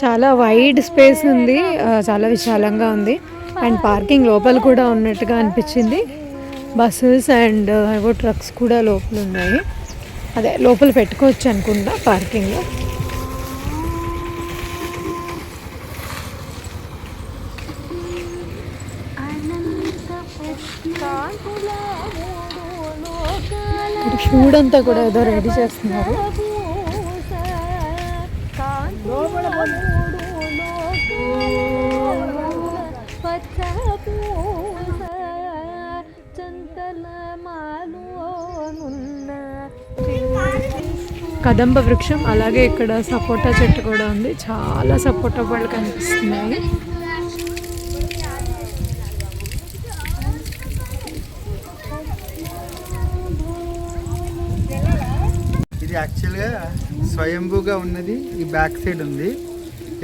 చాలా wide space ఉంది. చాలా విశాలంగా ఉంది. అండ్ పార్కింగ్ లోపల కూడా ఉన్నట్టుగా అనిపించింది. బస్సెస్ అండ్ ఏవో ట్రక్స్ కూడా లోపల ఉన్నాయి. అదే లోపల పెట్టుకోవచ్చు అనుకుంటా పార్కింగ్లో ఇక్కడ షూడ్ అంతా కూడా ఏదో రెడీ చేస్తున్నారు. కదంబ వృక్షం అలాగే ఇక్కడ సపోటా చెట్టు కూడా ఉంది. చాలా సపోటా పళ్ళు కనిపిస్తున్నాయి. ఇది యాక్చువల్గా స్వయంభూగా ఉన్నది. ఈ బ్యాక్ సైడ్ ఉంది.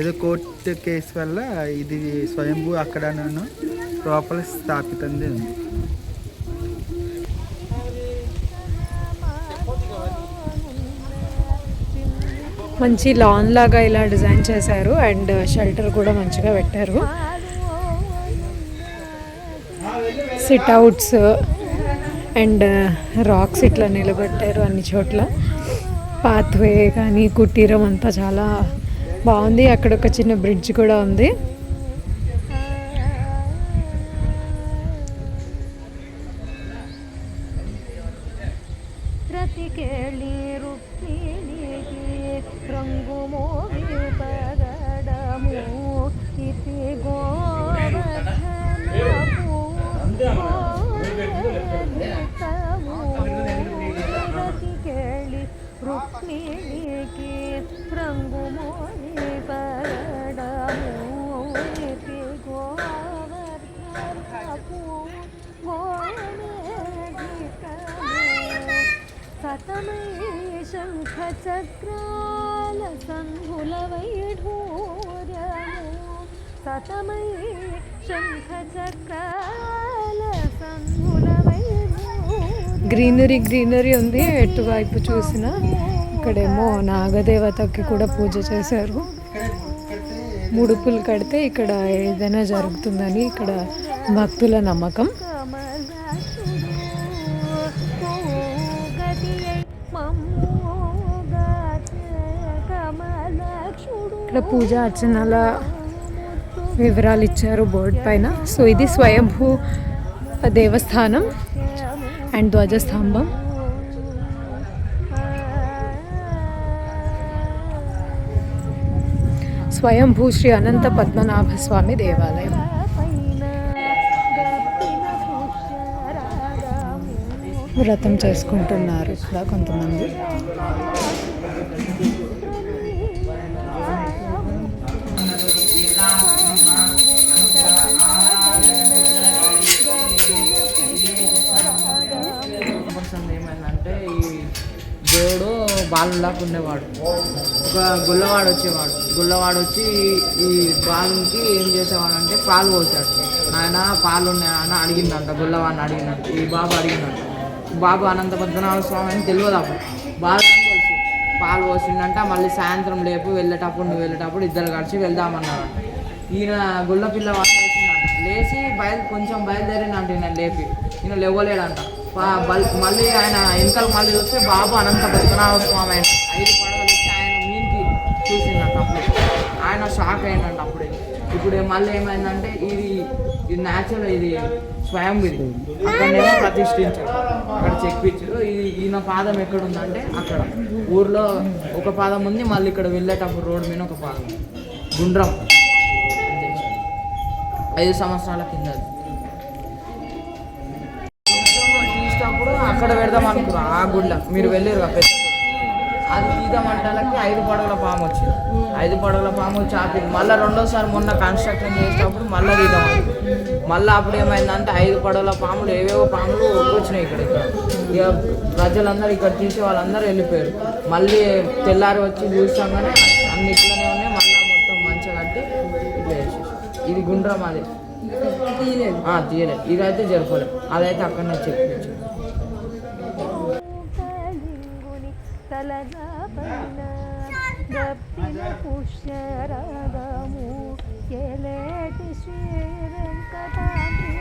ఏదో కోర్టు కేసు వల్ల ఇది స్వయంభూ అక్కడ లోపల స్థాపితంది ఉంది. మంచి లాన్ లాగా ఇలా డిజైన్ చేశారు అండ్ షెల్టర్ uh, కూడా మంచిగా పెట్టారు. సిట్ అవుట్స్ అండ్ రాక్స్ ఇట్లా నిలబెట్టారు అన్ని చోట్ల. పాత్వే కానీ కుటీరం అంతా చాలా బాగుంది. అక్కడ ఒక చిన్న బ్రిడ్జ్ కూడా ఉంది. రంగుము విపగడము ఇది గోవర్ధనము కేళి రుక్మిణికి రంగుము విపగడము ఇది గోవర్ధనము सतमये शङ्खचक्रा గ్రీనరీ గ్రీనరీ ఉంది. ఎటువైపు చూసిన ఇక్కడేమో నాగదేవతకి కూడా పూజ చేశారు. ముడుపులు కడితే ఇక్కడ ఏదైనా జరుగుతుందని ఇక్కడ భక్తుల నమ్మకం. ఇక్కడ పూజ అర్చనల వివరాలు ఇచ్చారు బోర్డు పైన. సో ఇది స్వయంభూ దేవస్థానం అండ్ ధ్వజస్తంభం. స్వయంభూ శ్రీ అనంత పద్మనాభ స్వామి దేవాలయం. వ్రతం చేసుకుంటున్నారు ఇక్కడ కొంతమంది. బాలులాగా ఉండేవాడు ఒక గుల్లవాడు వచ్చేవాడు గుల్లవాడు వచ్చి ఈ బాలుకి ఏం చేసేవాడు అంటే పాలు పోసాడు. ఆయన పాలు ఉన్నాయని అడిగిందంట గుల్లవాడిని అడిగినట్టు ఈ బాబు అడిగినట్టు బాబు అనంత పద్మనాభ స్వామి అని తెలియదు అప్పుడు. బాలు తెలుసు. పాలు పోసిండంట మళ్ళీ సాయంత్రం లేపు వెళ్ళేటప్పుడు నువ్వు వెళ్ళేటప్పుడు ఇద్దరు కలిసి వెళ్దామన్నాడు ఈయన గుల్ల పిల్ల వాళ్ళు లేచి బయలు కొంచెం బయలుదేరినంట ఈయన లేపి. ఈయన లేవలేడంట. మళ్ళీ ఆయన వెనకాల మళ్ళీ చూస్తే బాబు అనంత పద్మనాభ స్వామి ఆయన ఐదు పడవలు వచ్చి ఆయన మీన్కి చూసిందంట అప్పుడు. ఆయన షాక్ అయిందంట అప్పుడే. ఇప్పుడు మళ్ళీ ఏమైందంటే ఇది ఇది న్యాచురల్ ఇది స్వయం ఇది. అక్కడనేమో ప్రతిష్ఠించారు. అక్కడ చెక్కిచ్చారు ఇది ఈయన పాదం ఎక్కడ ఉందంటే అక్కడ. ఊర్లో ఒక పాదం ఉంది మళ్ళీ ఇక్కడ వెళ్ళేటప్పుడు రోడ్డు మీద ఒక పాదం. గుండ్రం. ఐదు సంవత్సరాల కింద అక్కడ పెడదాం అనుకున్నాం? ఆ గుడిలో మీరు వెళ్ళారు పెద్ద. అది తీద్దామంటాలకి ఐదు పడగల పాము వచ్చింది. ఐదు పడగల పాము వచ్చి ఆపింది. మళ్ళీ రెండోసారి మొన్న కన్స్ట్రక్షన్ చేసేటప్పుడు మళ్ళీ తీద్దాం మళ్ళీ అప్పుడు ఏమైందంటే ఐదు పడగల పాములు ఏవేవో పాములు వచ్చినాయి ఇక్కడ ఇక్కడ. ఇక ప్రజలందరూ ఇక్కడ తీసే వాళ్ళందరూ వెళ్ళిపోయారు. మళ్ళీ తెల్లారి వచ్చి చూసాగానే అన్ని ఇట్లనే ఉన్నాయి. మళ్ళీ మొత్తం మంచిగా కట్టి ఇట్లా ఇది గుండ్రం అది. తీయలేదు. తీయలేదు. ఇదైతే జరపలేదు. అదైతే అక్కడనే చెప్పించు కలింగుని పైన గప్పిన పుష్యరాగము ఎలేటి శ్రీ వెంకటాద్రి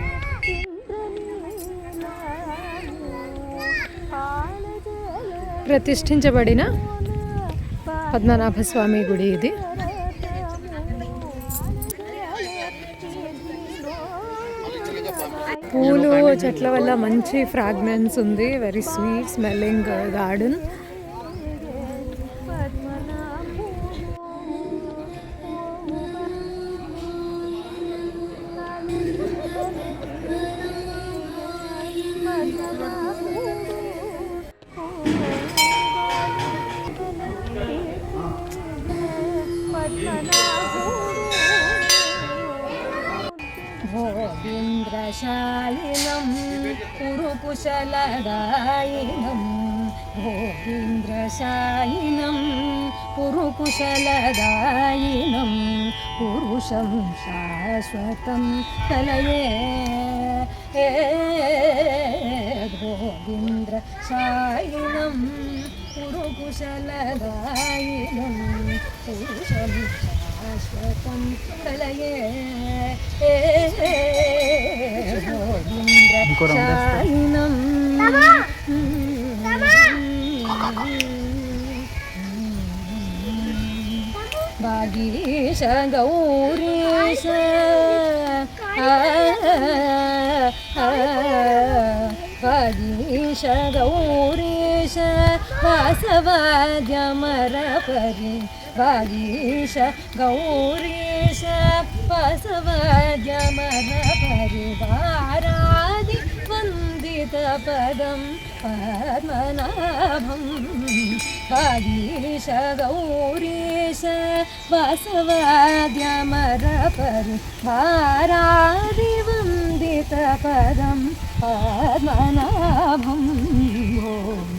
ప్రతిష్ఠించబడిన పద్మనాభ స్వామి గుడి ఇది. పూలు చెట్ల వల్ల మంచి ఫ్రాగ్రెన్స్ ఉంది. వెరీ స్వీట్ స్మెల్లింగ్ గార్డెన్ ഇന്ദ്രശാലിനം കുറുകുശലദായിനം ഗോവിന്ദ്രശാലിനം കുറുകുശലദായിനം പുരുഷം ശാശ്വതം കലയേ. ഗോവിന്ദ്രശാലിനം കുറുകുശലദായിനം പുരുഷം Bagisha Gaurisha Bagisha Gaurisha Vasavadya Mara Parisha भागीष गौरीश बसवजमनपरिवारादि वन्दितपदं वन्दितपदम् आत्मनाभं गौरीश गौरेश वन्दितपदं पद्मनाभं। आत्मनाभं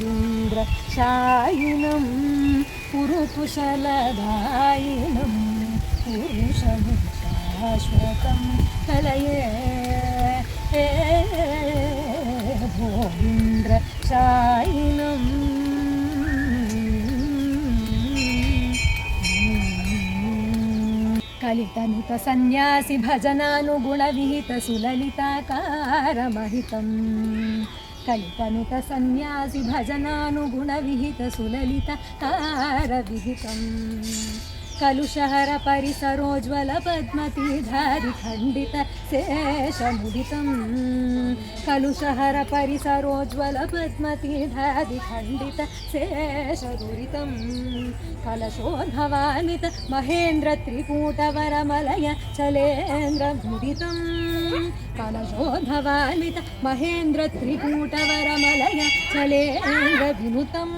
ॐ्र शायिनं पुरुकुशलधायिनं पुरुषशाश्वतं कलये। भोगीन्द्र शायिनम् कलितनुतसन्न्यासि भजनानुगुणविहितसुललिताकारमहितम् శాయినం సన్యాసి భజనానుగుణ విహిత సులలిత తార విహితం కలుషహర పరిసరోజ్వల పద్మతీధారి ఖండిత శేషముదితం కలుషహర పరిసరోజ్వల పద్మతీధారి ఖండిత శేషదురితం కలశోద్భవామిత మహేంద్ర త్రికూటవరమలయ చలేంద్రముదితం ముదితం మహేంద్ర త్రికూటవరమలయ చలేంద్ర వినుతం.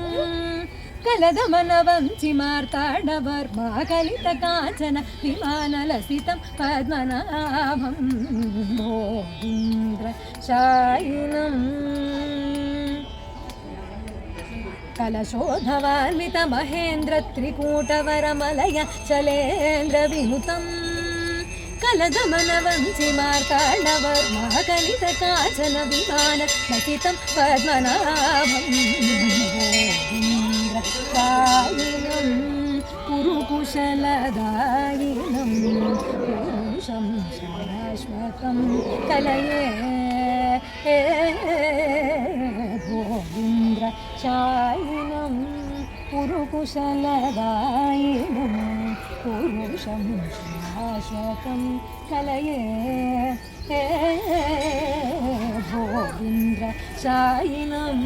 కలదమనవంచి మార్తాడవర్మ కలిత కాచన విమానలసితం పద్మనాభం. భోగింద్ర శాయినం. కలశోధవాన్విత మహేంద్ర త్రికూటవరమలయ చలేంద్ర వినుతం. కలదమన వంచి మార్తాండవర్మా కలిత కాచన విమాన లసితం పద్మనాభం. భోగింద్రశాయినం పురుకుశలదాయినం పురుషం శాశ్వతం కలయే. భోగింద్ర శోకం కలయే. గోవింద్ర సాయినం